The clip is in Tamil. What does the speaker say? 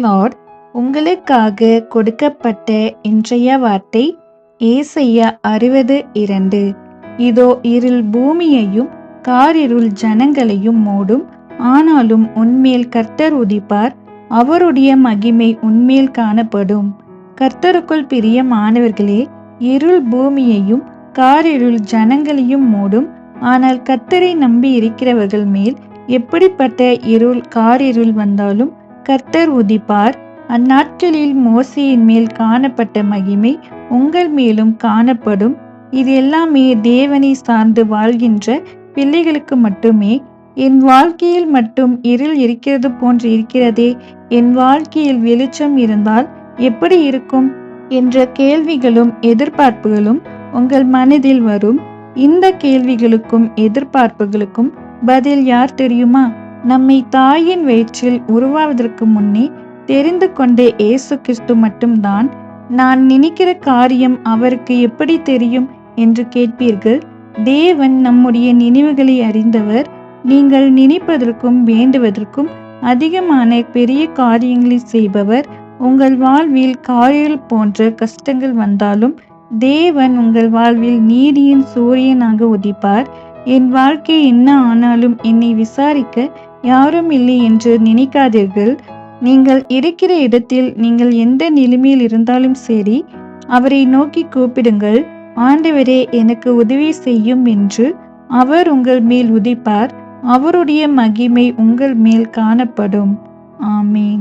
லார்ட் உங்களுக்காக கொடுக்கப்பட்ட இன்றைய வார்த்தை ஏசையா அறுபது இரண்டு. இதோ இருள் பூமியையும் காரிருள் ஜனங்களையும் மூடும். ஆனாலும் உன்மேல் கர்த்தர் உதிப்பார். அவருடைய மகிமை உன்மேல் காணப்படும். கர்த்தருக்குள் பிரியமானவர்களே இருள் பூமியையும் காரிருள் ஜனங்களையும் மூடும். ஆனால் கர்த்தரை நம்பி இருக்கிறவர்கள் மேல் எப்படிப்பட்ட இருள் காரிருள் வந்தாலும் கர்த்தர் உதிப்பார். அந்நாட்களில் மோசையின் மேல் காணப்பட்ட மகிமை உங்கள் மேலும் காணப்படும். இது எல்லாமே தேவனை சார்ந்து வாழ்கின்ற பிள்ளைகளுக்கு மட்டுமே. என் வாழ்க்கையில் மட்டும் இருள் இருக்கிறது போன்று இருக்கிறதே. என் வாழ்க்கையில் வெளிச்சம் இருந்தால் எப்படி இருக்கும்? என்ற கேள்விகளும் எதிர்பார்ப்புகளும் உங்கள் மனதில் வரும். இந்த கேள்விகளுக்கும் எதிர்பார்ப்புகளுக்கும் பதில் யார் தெரியுமா? நம்மை தாயின் வயிற்றில் உருவாவதற்கு முன்னே தெரிந்து கொண்ட இயேசு கிறிஸ்து மட்டும்தான் நான் நினைக்கிற காரியம் அவருக்கு எப்படி தெரியும் என்று கேட்பீர்கள்? தேவன் நம்முடைய நினைவுகளை அறிந்தவர். நீங்கள் நினைப்பதற்கும் வேண்டுவதற்கும் அதிகமான பெரிய காரியங்களை செய்பவர். உங்கள் வாழ்வில் காரியல் போன்ற கஷ்டங்கள் வந்தாலும் தேவன் உங்கள் வாழ்வில் நீதியின் சூரியனாக உதிப்பார். என் வாழ்க்கை என்ன ஆனாலும் என்னை விசாரிக்க யாரும் இல்லை என்று நினைக்காதீர்கள். நீங்கள் இருக்கிற இடத்தில் நீங்கள் எந்த நிலைமையில் இருந்தாலும் சரி அவரை நோக்கி கூப்பிடுங்கள். ஆண்டவரே எனக்கு உதவி செய்யும் என்று அவர் உங்கள் மேல் உதிப்பார். அவருடைய மகிமை உங்கள் மேல் காணப்படும். ஆமேன்.